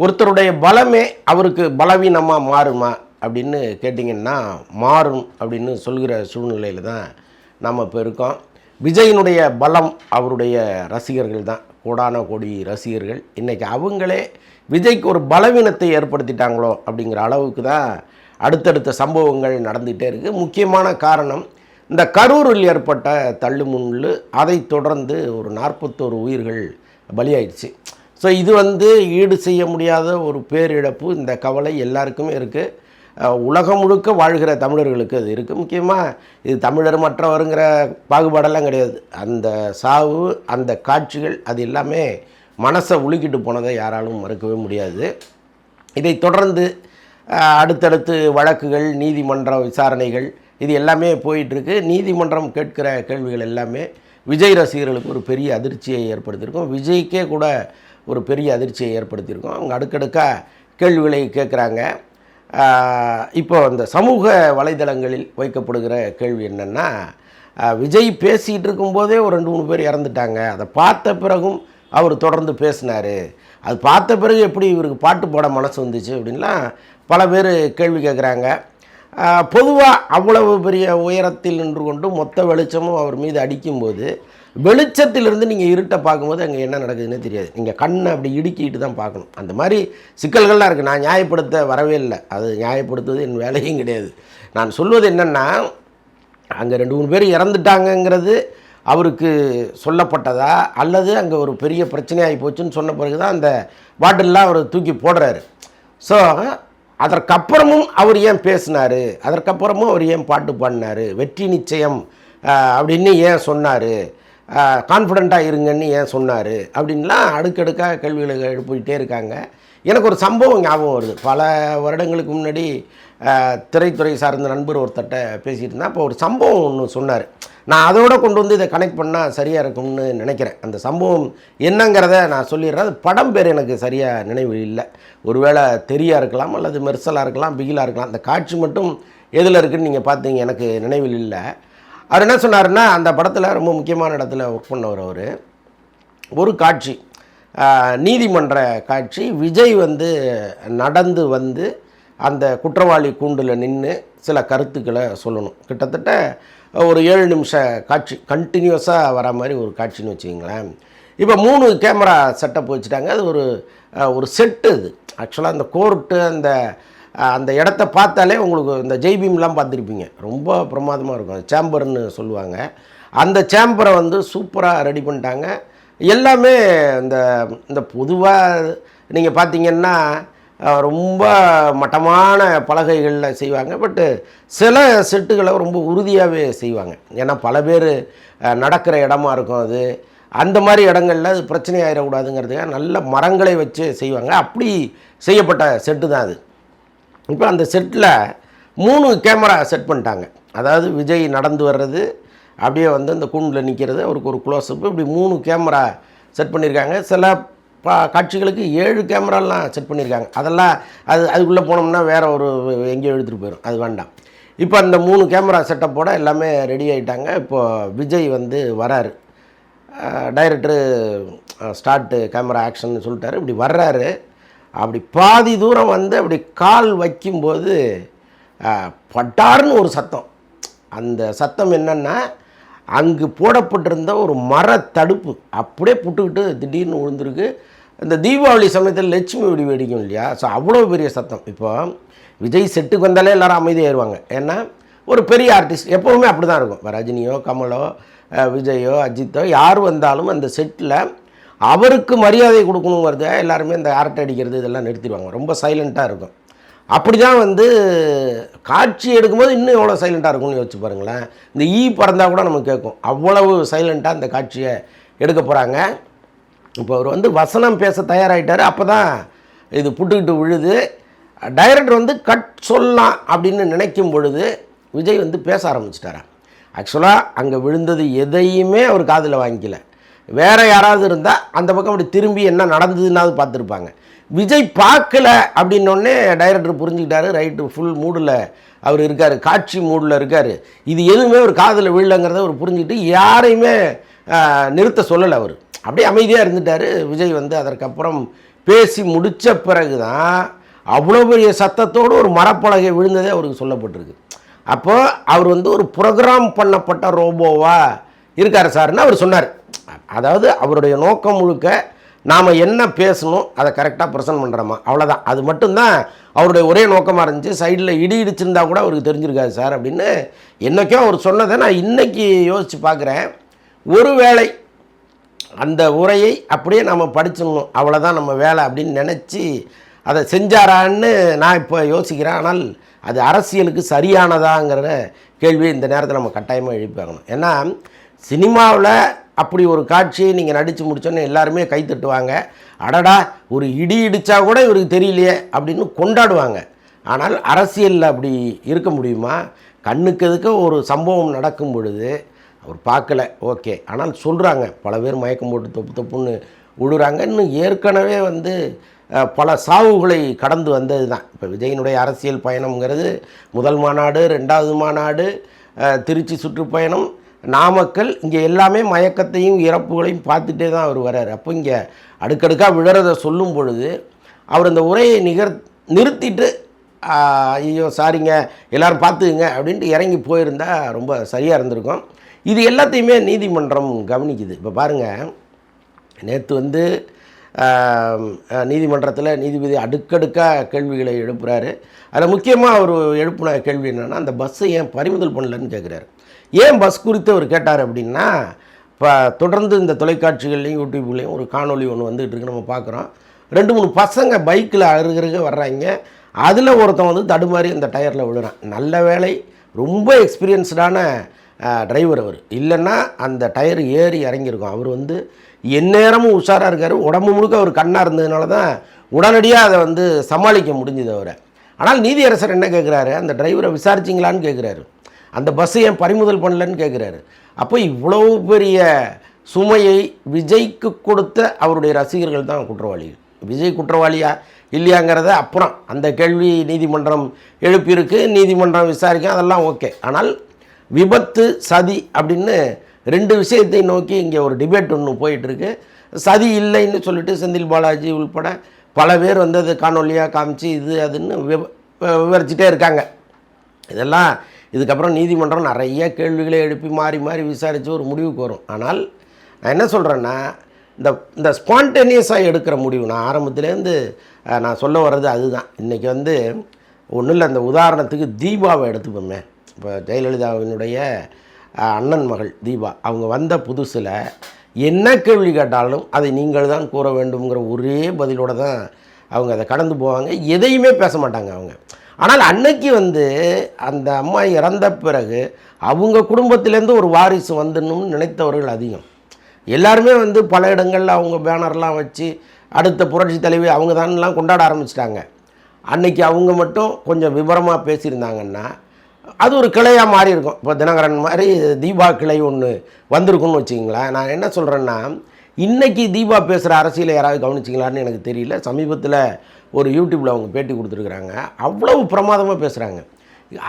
ஒருத்தருடைய பலமே அவருக்கு பலவீனமாக மாறுமா அப்படின்னு கேட்டிங்கன்னா மாறும் அப்படின்னு சொல்கிற சூழ்நிலையில் தான் நாம் இப்போ இருக்கோம். விஜயினுடைய பலம் அவருடைய ரசிகர்கள் தான். கோடான கோடி ரசிகர்கள். இன்றைக்கி அவங்களே விஜய்க்கு ஒரு பலவீனத்தை ஏற்படுத்திட்டாங்களோ அப்படிங்கிற அளவுக்கு தான் அடுத்தடுத்த சம்பவங்கள் நடந்துகிட்டே இருக்குது முக்கியமான காரணம் இந்த கரூரில் ஏற்பட்ட தள்ளுமுள்ளு அதை தொடர்ந்து ஒரு நாற்பத்தோரு உயிர்கள் பலியாயிடுச்சு. ஸோ இது வந்து ஈடு செய்ய முடியாத ஒரு பேரிழப்பு. இந்த கவலை எல்லாருக்குமே இருக்குது உலகம் முழுக்க வாழ்கிற தமிழர்களுக்கு அது இருக்குது முக்கியமாக இது தமிழர் மற்றவருங்கிற பாகுபாடெல்லாம் கிடையாது. அந்த சாவு அந்த காட்சிகள் அது எல்லாமே மனசை உலுக்கிட்டு போனதை யாராலும் மறுக்கவே முடியாது. இதை தொடர்ந்து அடுத்தடுத்து வழக்குகள் நீதிமன்ற விசாரணைகள் இது எல்லாமே போயிட்டுருக்கு. நீதிமன்றம் கேட்கிற கேள்விகள் எல்லாமே விஜய் ரசிகர்களுக்கு ஒரு பெரிய அதிர்ச்சியை ஏற்படுத்தியிருக்கும். விஜய்க்கே கூட ஒரு பெரிய அதிர்ச்சியை ஏற்படுத்தியிருக்கும். அவங்க அடுக்கடுக்காக கேள்விகளை கேட்குறாங்க. இப்போ இந்த சமூக வலைதளங்களில் வைக்கப்படுகிற கேள்வி என்னென்னா விஜய் பேசிகிட்டு இருக்கும்போதே ஒரு ரெண்டு மூணு பேர் இறந்துட்டாங்க. அதை பார்த்த பிறகும் அவர் தொடர்ந்து பேசினார். அது பார்த்த பிறகு எப்படி இவருக்கு பாட்டு போட மனசு வந்துச்சு அப்படின்லாம் பல பேர் கேள்வி கேட்குறாங்க. பொதுவாக அவ்வளவு பெரிய உயரத்தில் நின்று கொண்டு மொத்த வெளிச்சமும் அவர் மீது அடிக்கும்போது வெளிச்சத்திலிருந்து நீங்கள் இருட்டை பார்க்கும்போது அங்கே என்ன நடக்குதுன்னே தெரியாது. நீங்கள் கண்ணை அப்படி இடுக்கிட்டு தான் பார்க்கணும். அந்த மாதிரி சிக்கல்கள்லாம் இருக்குது நான் நியாயப்படுத்த வரவே இல்லை. அது நியாயப்படுத்துவது என் வேலையும் கிடையாது. நான் சொல்வது என்னென்னா அங்கே ரெண்டு மூணு பேர் இறந்துட்டாங்கங்கிறது அவருக்கு சொல்லப்பட்டதா? அல்லது அங்கே ஒரு பெரிய பிரச்சனையாகி போச்சுன்னு சொன்ன பிறகு தான் அந்த பாட்டிலெலாம் அவர் தூக்கி போடுறாரு. ஸோ அதற்கப்புறமும் அவர் ஏன் பேசினார்? அதற்கப்புறமும் அவர் ஏன் பாட்டு பாடினார்? வெற்றி நிச்சயம் அப்படின்னு ஏன் சொன்னார்? கான்ஃபிடண்ட்டாக இருங்கன்னு ஏன் சொன்னார்? அப்படின்லாம் அடுக்கடுக்காக கேள்விகளை எழுப்பிக்கிட்டே இருக்காங்க. எனக்கு ஒரு சம்பவம் ஞாபகம் வருது. பல வருடங்களுக்கு முன்னாடி திரைத்துறை சார்ந்த நண்பர் ஒருத்தட்ட பேசிகிட்டு இருந்தேன். அப்போ ஒரு சம்பவம் ஒன்று சொன்னார். நான் அதோட கொண்டு வந்து இதை கனெக்ட் பண்ணால் சரியாக இருக்கும்னு நினைக்கிறேன். அந்த சம்பவம் என்னங்கிறத நான் சொல்லிடுறேன். அது படம் பேர் எனக்கு சரியாக நினைவு இல்லை. ஒருவேளை தெரியா இருக்கலாம் அல்லது மெர்சலாக இருக்கலாம் பிகிலாக இருக்கலாம். அந்த காட்சி மட்டும் எதில் இருக்குதுன்னு நீங்கள் பார்த்தீங்க எனக்கு நினைவில் இல்லை. அவர் என்ன சொன்னாருன்னா அந்த படத்தில் ரொம்ப முக்கியமான இடத்துல ஒர்க் பண்ணவர் அவர். ஒரு காட்சி நீதிமன்ற காட்சி விஜய் வந்து நடந்து வந்து அந்த குற்றவாளி கூண்டில் நின்று சில கருத்துக்களை சொல்லணும். கிட்டத்தட்ட ஒரு ஏழு நிமிஷ காட்சி கண்டினியூஸாக வர மாதிரி ஒரு காட்சின்னு வச்சுக்கிங்களேன். இப்போ மூணு கேமரா செட்டப் வச்சுட்டாங்க. அது ஒரு ஒரு செட்டு இது. ஆக்சுவலாக அந்த கோர்ட்டு அந்த அந்த இடத்த பார்த்தாலே உங்களுக்கு இந்த ஜெய்பீம்லாம் பார்த்துருப்பீங்க. ரொம்ப பிரமாதமாக இருக்கும். சேம்பர்னு சொல்லுவாங்க. அந்த சேம்பரை வந்து சூப்பராக ரெடி பண்ணிட்டாங்க. எல்லாமே இந்த இந்த பொதுவாக நீங்கள் பார்த்தீங்கன்னா ரொம்ப மட்டமான பலகைகளில் செய்வாங்க. பட்டு சில செட்டுகளை ரொம்ப உறுதியாகவே செய்வாங்க. ஏன்னா பல பேர் நடக்கிற இடமா இருக்கும் அது. அந்த மாதிரி இடங்கள்ல அது பிரச்சனை ஆகிடக்கூடாதுங்கிறதுக்காக நல்ல மரங்களை வச்சு செய்வாங்க. அப்படி செய்யப்பட்ட செட்டு தான் அது. இப்போ அந்த செட்டில் மூணு கேமரா செட் பண்ணிட்டாங்க. அதாவது விஜய் நடந்து வர்றது அப்படியே வந்து அந்த கூண்டில் நிற்கிறது அவருக்கு ஒரு க்ளோஸ்அப் இப்படி மூணு கேமரா செட் பண்ணியிருக்காங்க. சில பா காட்சிகளுக்கு ஏழு கேமராலாம் செட் பண்ணியிருக்காங்க. அதெல்லாம் அது அதுக்குள்ளே போனோம்னா வேறு ஒரு எங்கேயோ எடுத்துகிட்டு போயிடும். அது வேண்டாம். இப்போ அந்த மூணு கேமரா செட்டப்போட எல்லாமே ரெடி ஆகிட்டாங்க இப்போது விஜய் வந்து வராரு. டைரக்டரு ஸ்டார்ட்டு கேமரா ஆக்ஷன் சொல்லிட்டாரு. இப்படி வர்றாரு. அப்படி பாதி தூரம் வந்து அப்படி கால் வைக்கும்போது பட்டார்னு ஒரு சத்தம். அந்த சத்தம் என்னென்னா அங்கு போடப்பட்டிருந்த ஒரு மர தடுப்பு. அப்படியே புட்டுக்கிட்டு திடீர்னு விழுந்திருக்கு. இந்த தீபாவளி சமயத்தில் லட்சுமி வெடி வெடிக்கும் இல்லையா? ஸோ அவ்வளோ பெரிய சத்தம். இப்போ விஜய் செட்டுக்கு வந்தாலே எல்லாரும் அமைதியாயிருவாங்க ஏன்னா ஒரு பெரிய ஆர்டிஸ்ட் எப்போவுமே அப்படி தான் இருக்கும். ரஜினியோ கமலோ விஜயோ அஜித்தோ யார் வந்தாலும் அந்த செட்டில் அவருக்கு மரியாதை கொடுக்கணுங்கிறத எல்லாருமே இந்த அரட்டை அடிக்கிறது இதெல்லாம் நிறுத்திடுவாங்க. ரொம்ப சைலண்ட்டாக இருக்கும். அப்படி தான் வந்து காட்சி எடுக்கும்போது இன்னும் எவ்வளோ சைலண்ட்டாக இருக்கும்னு யோசிச்சு பாருங்களேன். இந்த ஈ பறந்தால் கூட நம்ம கேட்கும். அவ்வளவு சைலண்ட்டாக இந்த காட்சியை எடுக்க போகிறாங்க இப்போ அவர் வந்து வசனம் பேச தயாராகிட்டார் அப்போ தான் இது புட்டுக்கிட்டு விழுது. டைரக்டர் வந்து கட் சொல்லலாம் அப்படின்னு நினைக்கும் பொழுது விஜய் வந்து பேச ஆரம்பிச்சிட்டாரா. ஆக்சுவலாக அங்கே விழுந்தது எதையுமே அவர் காதில் வாங்கிக்கல. வேறு யாராவது இருந்தால் அந்த பக்கம் அப்படி திரும்பி என்ன நடந்ததுன்னாவது பார்த்துருப்பாங்க. விஜய் பார்க்கல அப்படின்னோடனே டைரக்டர் புரிஞ்சுக்கிட்டாரு ரைட்டு ஃபுல் மூடில் அவர் இருக்கார் காட்சி மூடில் இருக்கார். இது எதுவுமே ஒரு காதில் விழலங்கிறத அவர் புரிஞ்சுக்கிட்டு யாரையுமே நிறுத்த சொல்லலை அவர். அப்படியே அமைதியாக இருந்துட்டார். விஜய் வந்து அதற்கப்புறம் பேசி முடித்த பிறகு தான் அவ்வளோ பெரிய சத்தத்தோடு ஒரு மரப்பலகை விழுந்ததே அவருக்கு சொல்லப்பட்டிருக்கு. அப்போ அவர் வந்து ஒரு ப்ரோக்ராம் பண்ணப்பட்ட ரோபோவாக இருக்கார் சார்னு அவர் சொன்னார். அதாவது அவருடைய நோக்கம் முழுக்க நாம் என்ன பேசணும் அதை கரெக்டாக ப்ரெசன்ட் பண்ணுறோமா அவ்வளோதான் அது மட்டும்தான் அவருடைய ஒரே நோக்கமாக இருந்துச்சு. சைடில் இடி இடிச்சிருந்தா கூட அவருக்கு தெரிஞ்சிருக்காது சார் அப்படின்னு என்றைக்கோ அவர் சொன்னதை நான் இன்னைக்கு யோசித்து பார்க்குறேன். ஒருவேளை அந்த உரையை அப்படியே நம்ம படிச்சிடணும். அவ்வளோதான் நம்ம வேலை அப்படின்னு நினச்சி அதை செஞ்சாரான்னு நான் இப்போ யோசிக்கிறேன். ஆனால் அது அரசியலுக்கு சரியானதாங்கிற கேள்வியை இந்த நேரத்தில் நம்ம கட்டாயமாக எழுப்பியாகணும் ஏன்னா சினிமாவில் அப்படி ஒரு காட்சியை நீங்கள் நடித்து முடிச்சோன்னே எல்லாருமே கை தட்டுவாங்க. அடடா ஒரு இடி இடித்தா கூட இவருக்கு தெரியலையே அப்படின்னு கொண்டாடுவாங்க. ஆனால் அரசியலில் அப்படி இருக்க முடியுமா? கண்ணுக்கு எதுக்க ஒரு சம்பவம் நடக்கும் பொழுது அவர் பார்க்கல. ஓகே. ஆனால் சொல்கிறாங்க பல பேர் மயக்கம் போட்டு தொப்பு தொப்புன்னு விழுறாங்க இன்னும் ஏற்கனவே வந்து பல சாவுகளை கடந்து வந்தது தான் இப்போ விஜயனுடைய அரசியல் பயணம்ங்கிறது முதல் மாநாடு ரெண்டாவது மாநாடு திருச்சி சுற்றுப்பயணம் நாமக்கல் இங்கே எல்லாமே மயக்கத்தையும் இறப்புகளையும் பார்த்துட்டே தான் அவர் வர்றார் அப்போ இங்கே அடுக்கடுக்காக விழறதை சொல்லும் பொழுது அவர் அந்த உரையை நிகர் நிறுத்திட்டு ஐயோ சாரிங்க எல்லோரும் பார்த்துக்குங்க அப்படின்ட்டு இறங்கி போயிருந்தால் ரொம்ப சரியாக இருந்திருக்கும். இது எல்லாத்தையுமே நீதிமன்றம் கவனிக்குது. இப்போ பாருங்கள் நேற்று வந்து நீதிமன்றத்தில் நீதிபதி அடுக்கடுக்காக கேள்விகளை எழுப்புகிறாரு அதில் முக்கியமாக அவர் எழுப்பின கேள்வி என்னென்னா அந்த பஸ்ஸை ஏன் பறிமுதல் பண்ணலன்னு கேட்குறாரு. ஏன் பஸ் குறித்து அவர் கேட்டார் அப்படின்னா இப்போ தொடர்ந்து இந்த தொலைக்காட்சிகள்லையும் யூடியூப்லேயும் ஒரு காணொலி ஒன்று வந்துகிட்டு இருக்கு நம்ம பார்க்குறோம். ரெண்டு மூணு பசங்க பைக்கில் அருகருக வர்றாங்க. அதில் ஒருத்தன் வந்து தடுமாறி அந்த டயரில் விழுறான். நல்ல வேலை ரொம்ப எக்ஸ்பீரியன்ஸ்டான டிரைவர் அவர். இல்லைன்னா அந்த டயர் ஏறி இறங்கியிருக்கும். அவர் வந்து எந்நேரமும் உஷாராக இருக்கார். உடம்பு முழுக்க அவர் கண்ணாக இருந்ததுனால தான் உடனடியாக அதை வந்து சமாளிக்க முடிஞ்சுது அவரை. ஆனால் நீதியரசர் என்ன கேட்குறாரு அந்த டிரைவரை விசாரிச்சிங்களான்னு கேட்குறாரு அந்த பஸ்ஸை ஏன் பறிமுதல் பண்ணலன்னு கேட்குறாரு அப்போ இவ்வளவு பெரிய சுமையை விஜய்க்கு கொடுத்த அவருடைய ரசிகர்கள் தான் குற்றவாளிகள் விஜய் குற்றவாளியா இல்லையாங்கிறத அப்புறம் அந்த கேள்வி நீதிமன்றம் எழுப்பியிருக்கு நீதிமன்றம் விசாரிக்கும் அதெல்லாம் ஓகே. ஆனால் விபத்து சதி அப்படின்னு ரெண்டு விஷயத்தை நோக்கி இங்கே ஒரு டிபேட் ஒன்று போயிட்டுருக்கு. சதி இல்லைன்னு சொல்லிட்டு செந்தில் பாலாஜி உள்பட பல பேர் வந்து அது காணொலியாக காமிச்சு இது அதுன்னு விவ- விவரிச்சுட்டே இருக்காங்க. இதெல்லாம் இதுக்கப்புறம் நீதிமன்றம் நிறைய கேள்விகளை எழுப்பி மாறி மாறி விசாரித்து ஒரு முடிவுக்கு வரும். ஆனால் நான் என்ன சொல்கிறேன்னா இந்த இந்த ஸ்பான்டேனியஸாக எடுக்கிற முடிவு நான் ஆரம்பத்துலேருந்து நான் சொல்ல வர்றது அதுதான். இன்றைக்கி வந்து ஒன்றும் இல்லை அந்த உதாரணத்துக்கு தீபாவை எடுத்துப்போமே. இப்போ ஜெயலலிதாவினுடைய அண்ணன் மகள் தீபா அவங்க வந்த புதுசில் என்ன கேள்வி கேட்டாலும் அதை நீங்கள் தான் கூற வேண்டுங்கிற ஒரே பதிலோடு தான் அவங்க அதை கடந்து போவாங்க. எதையுமே பேச மாட்டாங்க அவங்க. ஆனால் அன்னைக்கு வந்து அந்த அம்மா இறந்த பிறகு அவங்க குடும்பத்திலேருந்து ஒரு வாரிசு வந்துடணும்னு நினைத்தவர்கள் அதிகம். எல்லாருமே வந்து பல இடங்களில் அவங்க பேனர்லாம் வச்சு அடுத்த புரட்சி தலைவி அவங்க தானெலாம் கொண்டாட ஆரம்பிச்சிட்டாங்க. அன்னைக்கு அவங்க மட்டும் கொஞ்சம் விவரமாக பேசியிருந்தாங்கன்னா அது ஒரு கிளையாக மாறி இருக்கும். இப்போ தினகரன் மாதிரி தீபா கிளை ஒன்று வந்திருக்கும்னு வச்சுங்களேன் நான் என்ன சொல்கிறேன்னா இன்றைக்கி தீபா பேசுகிற அரசியலை யாராவது கவனிச்சிங்களான்னு எனக்கு தெரியல. சமீபத்தில் ஒரு யூடியூப்பில் அவங்க பேட்டி கொடுத்துருக்குறாங்க. அவ்வளவு பிரமாதமாக பேசுகிறாங்க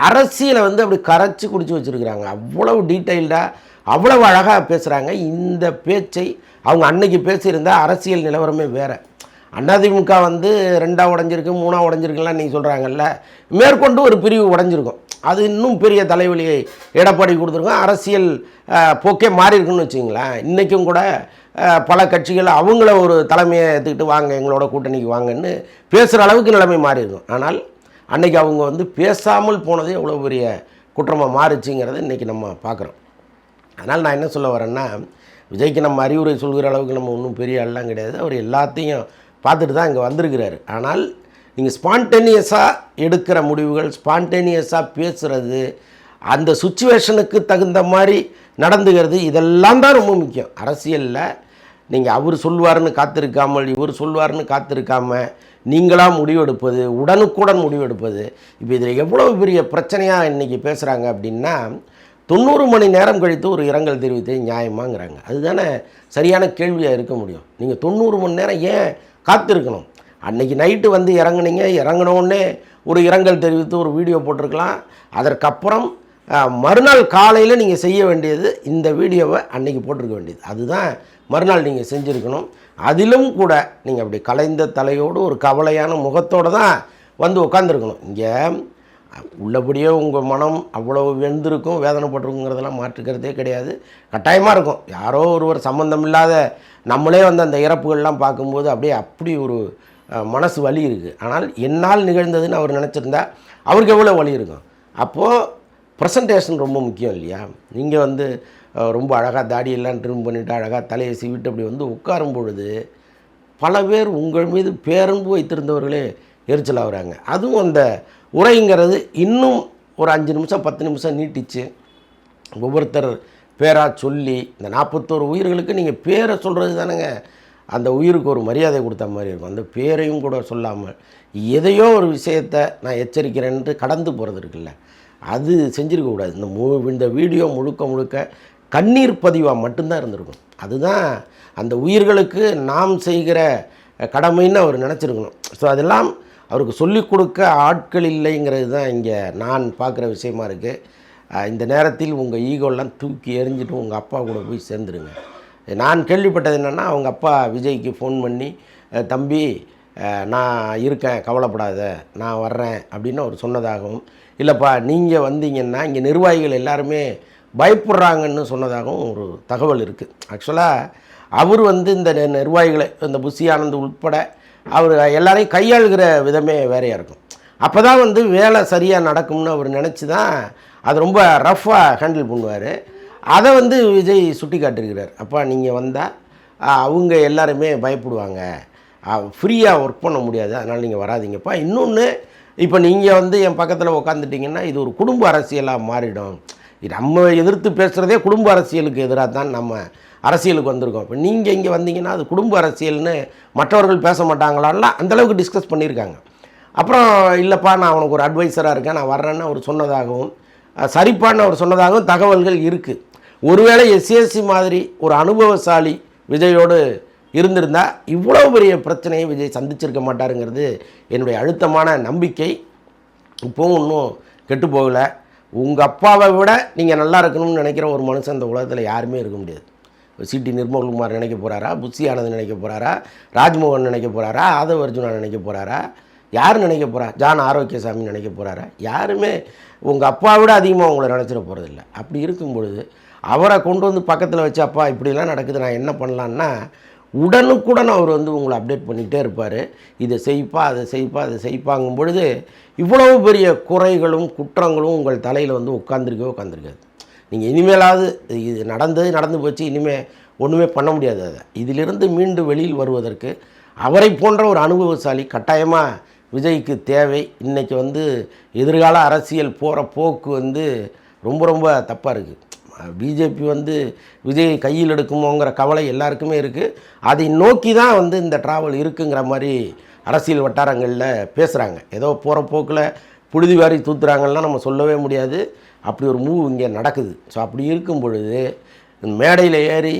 அரசியலை வந்து அப்படி கரைச்சி குடிச்சு வச்சுருக்குறாங்க. அவ்வளவு டீட்டெயில்டாக அவ்வளவு அழகாக பேசுகிறாங்க இந்த பேச்சை அவங்க அன்னைக்கு பேசியிருந்தால் அரசியல் நிலவரமே வேறு. அதிமுக வந்து ரெண்டாக உடஞ்சிருக்கு மூணாக உடஞ்சிருக்குலாம் நீங்கள் சொல்கிறாங்கல்ல மேற்கொண்டு ஒரு பிரிவு உடஞ்சிருக்கும். அது இன்னும் பெரிய தலைவலியை எடப்பாடி கொடுத்துருக்கோம். அரசியல் போக்கே மாறி இருக்குன்னு வச்சுங்களேன் இன்றைக்கும் கூட பல கட்சிகள் அவங்கள ஒரு தலைமையை எடுத்துக்கிட்டு வாங்க எங்களோட கூட்டணிக்கு வாங்கன்னு பேசுகிற அளவுக்கு நிலைமை மாறி இருக்கும் ஆனால் அன்றைக்கி அவங்க வந்து பேசாமல் போனதே எவ்வளோ பெரிய குற்றமாக மாறுச்சுங்கிறத இன்றைக்கி நம்ம பார்க்குறோம். அதனால் நான் என்ன சொல்ல வரேன்னா விஜய்க்கு நம்ம அறிவுரை சொல்கிற அளவுக்கு நம்ம ஒன்றும் பெரிய ஆள்லாம் கிடையாது. அவர் எல்லாத்தையும் பார்த்துட்டு தான் இங்கே வந்திருக்கிறாரு. ஆனால் நீங்கள் ஸ்பான்டேனியஸாக எடுக்கிற முடிவுகள் ஸ்பான்டேனியஸாக பேசுகிறது அந்த சுச்சுவேஷனுக்கு தகுந்த மாதிரி நடந்துகிறது இதெல்லாம் தான் ரொம்ப முக்கியம். அரசியலில் நீங்கள் அவர் சொல்வார்னு காத்திருக்காமல் இவர் சொல்வார்னு காத்திருக்காமல் நீங்களாக முடிவெடுப்பது உடனுக்குடன் முடிவெடுப்பது இப்போ இதில் எவ்வளோ பெரிய பிரச்சனையாக இன்றைக்கி பேசுகிறாங்க அப்படின்னா தொண்ணூறு மணி நேரம் கழித்து ஒரு இரங்கல் தெரிவித்தது நியாயமாங்கிறாங்க. அதுதானே சரியான கேள்வியாக இருக்க முடியும். நீங்கள் தொண்ணூறு மணி நேரம் ஏன் காத்திருக்கணும்? அன்றைக்கி நைட்டு வந்து இறங்குனீங்க இறங்கினோடனே ஒரு இரங்கல் தெரிவித்து ஒரு வீடியோ போட்டிருக்கலாம். அதற்கப்புறம் மறுநாள் காலையில் நீங்கள் செய்ய வேண்டியது இந்த வீடியோவை அன்றைக்கி போட்டிருக்க வேண்டியது. அதுதான் மறுநாள் நீங்கள் செஞ்சுருக்கணும். அதிலும் கூட நீங்கள் அப்படி கலைந்த தலையோடு ஒரு கவலையான முகத்தோடு தான் வந்து உட்காந்துருக்கணும் இங்கே உள்ளபடியே உங்கள் மனம் அவ்வளவு வெந்திருக்கும் வேதனைப்பட்டிருக்குங்கிறதெல்லாம் மாற்றுக்கிறதே கிடையாது. கட்டாயமாக இருக்கும். யாரோ ஒருவர் சம்மந்தம் இல்லாத நம்மளே வந்து அந்த இறப்புகள்லாம் பார்க்கும்போது அப்படியே அப்படி ஒரு மனசு வலி இருக்குது ஆனால் என்னால் நிகழ்ந்ததுன்னு அவர் நினச்சிருந்தா அவருக்கு எவ்வளோ வலி இருக்கும்? அப்போது ப்ரெசன்டேஷன் ரொம்ப முக்கியம் இல்லையா? நீங்கள் வந்து ரொம்ப அழகாக தாடியெல்லாம் ட்ரிம் பண்ணிவிட்டு அழகாக தலையை சீவிட்டு அப்படி வந்து உட்காரும் பொழுது பல பேர் உங்கள் மீது பேரன்பு வைத்திருந்தவர்களே எரிச்சல் ஆகுறாங்க. அதுவும் அந்த உரைங்கிறது இன்னும் ஒரு அஞ்சு நிமிஷம் பத்து நிமிஷம் நீட்டிச்சு. ஒவ்வொருத்தர் பேராக சொல்லி இந்த நாற்பத்தோரு உயிர்களுக்கு நீங்கள் பேரை சொல்கிறது தானேங்க. அந்த உயிருக்கு ஒரு மரியாதை கொடுத்த மாதிரி இருக்கும். அந்த பேரையும் கூட சொல்லாமல் எதையோ ஒரு விஷயத்தை நான் எச்சரிக்கிறேன்ட்டு கடந்து போகிறது இருக்குல்ல. அது செஞ்சுருக்கக்கூடாது இந்த மு இந்த வீடியோ முழுக்க முழுக்க கண்ணீர் பதிவாக மட்டும்தான் இருந்திருக்கும். அதுதான் அந்த உயிர்களுக்கு நாம் செய்கிற கடமைன்னு அவர் நினச்சிருக்கணும். ஸோ அதெல்லாம் அவருக்கு சொல்லிக் கொடுக்க ஆட்கள் இல்லைங்கிறது தான் இங்கே நான் பார்க்குற விஷயமா இருக்குது இந்த நேரத்தில் உங்கள் ஈகோலாம் தூக்கி எறிஞ்சிட்டு உங்கள் அப்பா கூட போய் சேர்ந்துருங்க. நான் கேள்விப்பட்டது என்னென்னா அவங்க அப்பா விஜய்க்கு ஃபோன் பண்ணி தம்பி நான் இருக்கேன் கவலைப்படாத நான் வர்றேன் அப்படின்னு அவர் சொன்னதாகவும் இல்லைப்பா நீங்கள் வந்தீங்கன்னா இங்கே நிர்வாகிகள் எல்லாருமே பயப்படுறாங்கன்னு சொன்னதாகவும் ஒரு தகவல் இருக்குது ஆக்சுவலாக அவர் வந்து இந்த நிர்வாகிகளை இந்த புஷி ஆனந்த் உட்பட அவர் எல்லாரையும் கையாளுகிற விதமே வேறையாக இருக்கும். அப்போ தான் வந்து வேலை சரியாக நடக்கும்னு அவர் நினச்சி தான் அது ரொம்ப ரஃப்பாக ஹேண்டில் பண்ணுவார். அதை வந்து விஜய் சுட்டி காட்டிருக்கிறார் அப்பா நீங்கள் வந்தால் அவங்க எல்லாருமே பயப்படுவாங்க. ஃப்ரீயாக ஒர்க் பண்ண முடியாது. அதனால் நீங்கள் வராதீங்கப்பா. இன்னொன்று இப்போ நீங்கள் வந்து என் பக்கத்தில் உக்காந்துட்டிங்கன்னா இது ஒரு குடும்ப அரசியலாக மாறிடும். நம்ம எதிர்த்து பேசுகிறதே குடும்ப அரசியலுக்கு எதிராக தான் நம்ம அரசியலுக்கு வந்திருக்கோம். இப்போ நீங்கள் இங்கே வந்தீங்கன்னா அது குடும்ப அரசியல்னு மற்றவர்கள் பேச மாட்டாங்களான்லாம் அந்தளவுக்கு டிஸ்கஸ் பண்ணியிருக்காங்க. அப்புறம் இல்லைப்பா நான் அவனுக்கு ஒரு அட்வைசராக இருக்கேன் நான் வர்றேன்னு அவர் சொன்னதாகவும் சரிப்பான்னு அவர் சொன்னதாகவும் தகவல்கள் இருக்குது ஒருவேளை எஸ்எஸ்சி மாதிரி ஒரு அனுபவசாலி விஜயோடு இருந்திருந்தா இவ்வளோ பெரிய பிரச்சனையை விஜய் சந்திச்சிருக்க மாட்டாருங்கிறது என்னுடைய அழுத்தமான நம்பிக்கை. இப்போவும் இன்னும் கெட்டு போகலை. உங்கள் அப்பாவை விட நீங்கள் நல்லா இருக்கணும்னு நினைக்கிற ஒரு மனுஷன் இந்த உலகத்தில் யாருமே இருக்க முடியாது. சிடி நிர்மல்குமார் நினைக்க போகிறாரா புஷி ஆனந்த் நினைக்க போகிறாரா ராஜ்மோகன் நினைக்க போகிறாரா ஆதவ அர்ஜுனா நினைக்க போகிறாரா யார் நினைக்க போகிறா ஜான் ஆரோக்கியசாமி நினைக்க போகிறாரா யாருமே உங்கள் அப்பா விட அதிகமாக உங்களை நினச்சிட போகிறதில்ல அப்படி இருக்கும் பொழுது அவரை கொண்டு வந்து பக்கத்தில் வச்சு அப்பா இப்படிலாம் நடக்குது. நான் என்ன பண்ணலான்னா உடனுக்குடன் அவர் வந்து உங்களை அப்டேட் பண்ணிகிட்டே இருப்பார். இதை செய்ப்பா அதை செய்ப்பா அதை செய்ப்பாங்கும் பொழுது இவ்வளவு பெரிய குறைகளும் குற்றங்களும் உங்கள் தலையில் வந்து உட்காந்துருக்கவே உட்காந்துருக்காது நீங்கள் இனிமேலாவது இது நடந்தது நடந்து போச்சு இனிமேல் ஒன்றுமே பண்ண முடியாது அதை. இதிலிருந்து மீண்டும் வெளியில் வருவதற்கு அவரை போன்ற ஒரு அனுபவசாலி கட்டாயமாக விஜய்க்கு தேவை. இன்றைக்கி வந்து எதிர்கால அரசியல் போகிற போக்கு வந்து ரொம்ப ரொம்ப தப்பாக இருக்குது பிஜேபி வந்து விஜய் கையில் எடுக்குமோங்கிற கவலை எல்லாருக்குமே இருக்குது அதை நோக்கி தான் வந்து இந்த ட்ராவல் இருக்குங்கிற மாதிரி அரசியல் வட்டாரங்களில் பேசுகிறாங்க ஏதோ போகிற போக்கில் புழுதி வாரி தூத்துறாங்கன்னா நம்ம சொல்லவே முடியாது. அப்படி ஒரு மூவ் இங்கே நடக்குது. ஸோ அப்படி இருக்கும் பொழுது மேடையில் ஏறி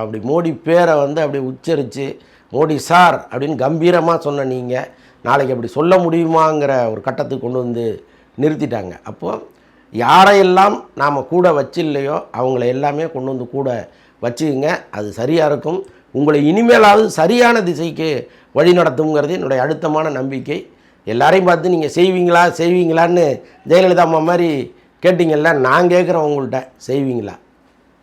அப்படி மோடி பேரை வந்து அப்படி உச்சரித்து மோடி சார் அப்படின்னு கம்பீரமாக சொன்ன நீங்கள் நாளைக்கு அப்படி சொல்ல முடியுமாங்கிற ஒரு கட்டத்துக்கு கொண்டு வந்து நிறுத்திட்டாங்க. அப்போது யாரையெல்லாம் நாம் கூட வச்சில்லையோ அவங்கள எல்லாமே கொண்டு வந்து கூட வச்சுக்கோங்க. அது சரியாக இருக்கும். உங்களை இனிமேலாவது சரியான திசைக்கு வழி நடத்துங்கிறது என்னுடைய அழுத்தமான நம்பிக்கை. எல்லாரையும் பார்த்து நீங்கள் செய்வீங்களா செய்வீங்களான்னு ஜெயலலிதா அம்மா மாதிரி கேட்டிங்கல்ல நான் கேட்குறேன் உங்கள்கிட்ட செய்வீங்களா?